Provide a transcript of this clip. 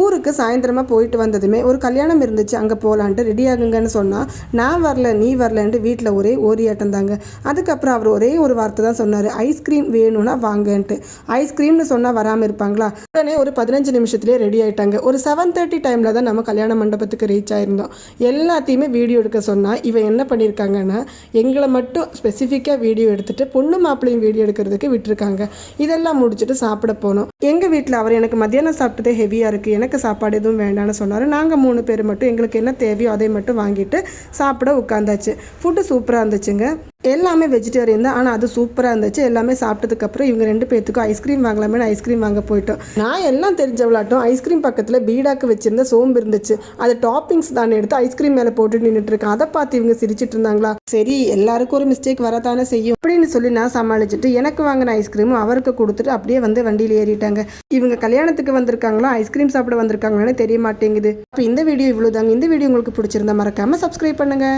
ஊருக்கு சாயந்தரமாக போயிட்டு வந்ததுமே ஒரு கல்யாணம் இருந்துச்சு அங்கே போகலான்ட்டு ரெடி ஆகுங்கன்னு சொன்னால் நான் வரல நீ வரலன்ட்டு வீட்டில் ஒரே ஓரியாட்டம் தாங்க. அதுக்கப்புறம் அவர் ஒரே ஒரு வார்த்தை தான் சொன்னார் ஐஸ்கிரீம் வேணும்னா வாங்கன்ட்டு. ஐஸ்கிரீம்னு சொன்னால் வராமல் இருப்பாங்களா? உடனே ஒரு பதினஞ்சு நிமிஷத்துலேயே ரெடி ஆகிட்டாங்க ஒரு செவன் தேர்ட்டி டைமில் தான் நம்ம கல்யாண மண்டபத்துக்கு ரீச் ஆயிருந்தோம். எல்லாத்தையுமே வீடியோ எடுக்க சொன்னால் இவன் என்ன பண்ணியிருக்காங்கன்னா எங்களை மட்டும் ஸ்பெசிஃபிக்காக வீடியோ எடுத்துகிட்டு பொண்ணு மாப்பிள்ளையும் வீடியோ எடுக்கிறதுக்கு விட்டுருக்காங்க. இதெல்லாம் முடிச்சுட்டு சாப்பிட போனோம். எங்கள் வீட்டில் அவர் எனக்கு மத்தியானம் சாப்பிட்டதே ஹெவியாக இருக்குது எனக்கு சாப்பாடு எதுவும் வேண்டாம்னு சொன்னார். நாங்கள் மூணு பேர் மட்டும் எங்களுக்கு என்ன தேவையோ அதை மட்டும் வாங்கிட்டு சாப்பிட உட்காந்தாச்சு ஃபுட்டு சூப்பராக இருந்துச்சுங்க. எல்லாமே வெஜிடேரியன் தான். ஆனால் அது சூப்பராக இருந்துச்சு. எல்லாமே சாப்பிட்டதுக்கப்புறம் இவங்க ரெண்டு பேர்த்துக்கும் ஐஸ்கிரீம் வாங்கலாமே ஐஸ்கிரீம் வாங்க போயிட்டோம். நான் எல்லாம் தெரிஞ்சவளாட்டும் ஐஸ்கிரீம் பக்கத்தில் பீடாக்கு வச்சிருந்த சோம்பு இருந்துச்சு. அது டாப்பிங்ஸ் தானே எடுத்து ஐஸ்கிரீம் மேலே போட்டு நின்றுட்டு இருக்கேன். அதை பார்த்து இவங்க சிரிச்சிட்டு இருந்தாங்களா? சரி எல்லாருக்கும் ஒரு மிஸ்டேக் வரதானே செய்யும் அப்படின்னு சொல்லி நான் சமாளிச்சுட்டு எனக்கு வாங்கின ஐஸ்கிரீமும் அவருக்கு கொடுத்துட்டு அப்படியே வந்து வண்டியில் ஏறிட்டாங்க. இவங்க கல்யாணத்துக்கு வந்திருக்காங்களா? ஐஸ்கிரீம் சாப்பிட வந்திருக்காங்களான்னு தெரிய மாட்டேங்குது. அப்போ இந்த வீடியோ இவ்வளோ தாங்க இந்த வீடியோ உங்களுக்கு பிடிச்சிருந்தா மறக்காமல் சப்ஸ்கிரைப் பண்ணுங்க.